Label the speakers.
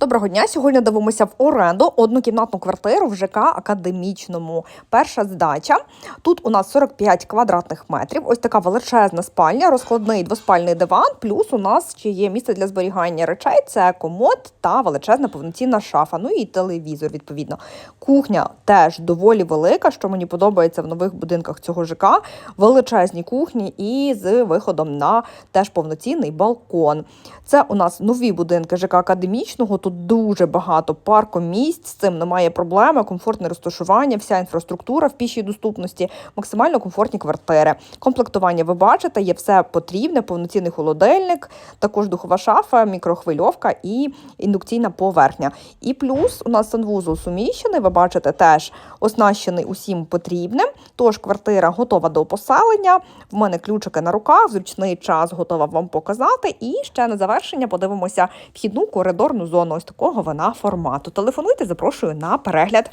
Speaker 1: Доброго дня. Сьогодні дивимося в оренду однокімнатну квартиру в ЖК Академічному. Перша здача. Тут у нас 45 квадратних метрів. Ось така величезна спальня, розкладний двоспальний диван. Плюс у нас ще є місце для зберігання речей. Це комод та величезна повноцінна шафа. Ну і телевізор, відповідно. Кухня теж доволі велика, що мені подобається в нових будинках цього ЖК. Величезні кухні і з виходом на теж повноцінний балкон. Це у нас нові будинки ЖК Академічного. Тут дуже багато паркомісць, з цим немає проблеми, комфортне розташування, вся інфраструктура в пішій доступності, максимально комфортні квартири. Комплектування ви бачите, є все потрібне, повноцінний холодильник, також духова шафа, мікрохвильовка і індукційна поверхня. І плюс у нас санвузол суміщений, ви бачите, теж оснащений усім потрібним. Тож квартира готова до поселення. В мене ключики на руках, зручний час готова вам показати. І ще на завершення подивимося вхідну коридорну зону. Ось такого вона формату. Телефонуйте, запрошую на перегляд.